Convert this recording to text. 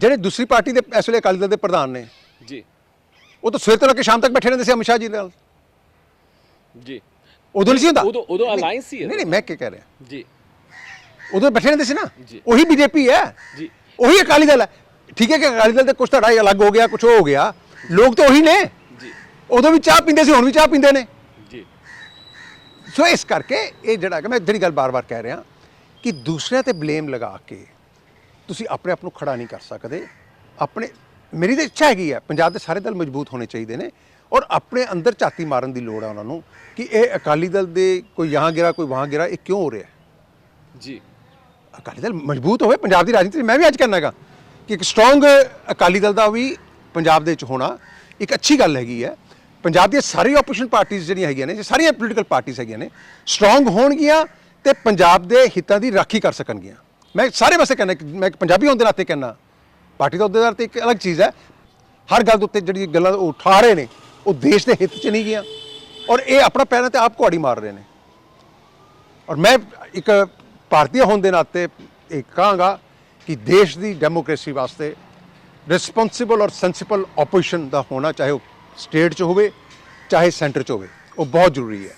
ਜਿਹੜੇ ਦੂਸਰੀ ਪਾਰਟੀ ਦੇ ਇਸ ਵੇਲੇ ਅਕਾਲੀ ਦਲ ਦੇ ਪ੍ਰਧਾਨ ਨੇ। ਜੀ। ਉਹ ਤਾਂ ਸਵੇਰ ਤੋਂ ਲੈ ਕੇ ਸ਼ਾਮ ਤੱਕ ਬੈਠੇ ਰਹਿੰਦੇ ਸੀ ਅਮਿਤ ਸ਼ਾਹ ਜੀ ਨਾਲ। ਜੀ। ਉਦੋਂ ਨਹੀਂ ਸੀ ਹੁੰਦਾ? ਉਦੋਂ ਉਦੋਂ ਅਲਾਈਅੰਸ ਸੀ ਨਹੀਂ ਨਹੀਂ ਮੈਂ ਕੀ ਕਹਿ ਰਿਹਾ? ਜੀ। ਉਦੋਂ ਬੈਠੇ ਰਹਿੰਦੇ ਸੀ ਨਾ। ਉਹੀ ਬੀਜੇਪੀ ਹੈ। ਜੀ। ਉਹੀ ਅਕਾਲੀ ਦਲ ਹੈ। ਠੀਕ ਹੈ ਕਿ ਅਕਾਲੀ ਦਲ ਦੇ ਕੁਝ ਧੜਾ ਅਲੱਗ ਹੋ ਗਿਆ ਕੁਝ ਹੋ ਗਿਆ। ਲੋਕ ਤਾਂ ਉਹੀ ਨੇ। ਜੀ। ਉਦੋਂ ਵੀ ਚਾਹ ਪੀਂਦੇ ਸੀ ਹੁਣ ਵੀ ਚਾਹ ਪੀਂਦੇ ਨੇ। ਜੀ। ਸੋ ਇਸ ਕਰਕੇ ਇਹ ਜਿਹੜਾ ਕਿ ਮੈਂ ਜਿਹੜੀ ਗੱਲ ਬਾਰ-ਬਾਰ ਕਹਿ ਰਿਹਾ ਕਿ ਦੂਸਰਿਆਂ ਤੇ ਬਲੇਮ ਲਗਾ ਕੇ ਤੁਸੀਂ ਆਪਣੇ ਆਪ ਨੂੰ ਖੜਾ ਨਹੀਂ ਕਰ ਸਕਦੇ। ਆਪਣੇ ਮੇਰੀ ਤਾਂ ਇੱਛਾ ਹੈਗੀ ਹੈ ਪੰਜਾਬ ਦੇ ਸਾਰੇ ਦਲ ਮਜ਼ਬੂਤ ਹੋਣੇ ਚਾਹੀਦੇ ਨੇ ਔਰ ਆਪਣੇ ਅੰਦਰ ਝਾਤੀ ਮਾਰਨ ਦੀ ਲੋੜ ਹੈ ਉਹਨਾਂ ਨੂੰ ਕਿ ਇਹ ਅਕਾਲੀ ਦਲ ਦੇ ਕੋਈ ਯਹਾਂ ਗਿਰਾ ਕੋਈ ਵਹਾਂ ਗਿਰਾ ਇਹ ਕਿਉਂ ਹੋ ਰਿਹਾ ਜੀ। ਅਕਾਲੀ ਦਲ ਮਜ਼ਬੂਤ ਹੋਵੇ ਪੰਜਾਬ ਦੀ ਰਾਜਨੀਤੀ ਮੈਂ ਵੀ ਅੱਜ ਕਹਿਣਾ ਹੈਗਾ ਕਿ ਇੱਕ ਸਟਰੋਂਗ ਅਕਾਲੀ ਦਲ ਦਾ ਵੀ ਪੰਜਾਬ ਦੇ ਵਿੱਚ ਹੋਣਾ ਇੱਕ ਅੱਛੀ ਗੱਲ ਹੈਗੀ ਹੈ। ਪੰਜਾਬ ਦੀਆਂ ਸਾਰੀ ਆਪੋਜੀਸ਼ਨ ਪਾਰਟੀਆਂ ਜਿਹੜੀਆਂ ਹੈਗੀਆਂ ਨੇ ਸਾਰੀਆਂ ਪੋਲੀਟੀਕਲ ਪਾਰਟੀਆਂ ਹੈਗੀਆਂ ਨੇ ਸਟਰੋਂਗ ਹੋਣਗੀਆਂ ਤੇ ਪੰਜਾਬ ਦੇ ਹਿੱਤਾਂ ਦੀ ਰਾਖੀ ਕਰ ਸਕਣਗੀਆਂ। ਮੈਂ ਸਾਰੇ ਪਾਸੇ ਕਹਿੰਦਾ ਮੈਂ ਇੱਕ ਪੰਜਾਬੀ ਹੋਣ ਦੇ ਨਾਤੇ ਕਹਿੰਦਾ, ਪਾਰਟੀ ਦਾ ਅਹੁਦੇਦਾਰ ਤੇ ਇੱਕ ਅਲੱਗ ਚੀਜ਼ ਹੈ। ਹਰ ਗੱਲ ਦੇ ਉੱਤੇ ਜਿਹੜੀ ਗੱਲਾਂ ਉਹ ਉਠਾ ਰਹੇ ਨੇ, ਉਹ ਦੇਸ਼ ਦੇ ਹਿੱਤ 'ਚ ਨਹੀਂ ਗਈਆਂ। ਔਰ ਇਹ ਆਪਣਾ ਪੈਰਾਂ ਤੇ ਆਪ ਕੁਹਾੜੀ ਮਾਰ ਰਹੇ ਨੇ। ਔਰ ਮੈਂ ਇੱਕ ਭਾਰਤੀ ਹੋਣ ਦੇ ਨਾਤੇ ਇਹ ਕਹਾਂਗਾ ਕਿ ਦੇਸ਼ ਦੀ ਡੈਮੋਕ੍ਰੇਸੀ ਵਾਸਤੇ ਰਿਸਪੌਂਸਿਬਲ ਔਰ ਸੈਂਸਿਬਲ ਆਪੋਜੀਸ਼ਨ ਦਾ ਹੋਣਾ ਚਾਹੇ ਉਹ ਸਟੇਟ 'ਚ ਹੋਵੇ, ਚਾਹੇ ਸੈਂਟਰ 'ਚ ਹੋਵੇ, ਉਹ ਬਹੁਤ ਜ਼ਰੂਰੀ ਹੈ।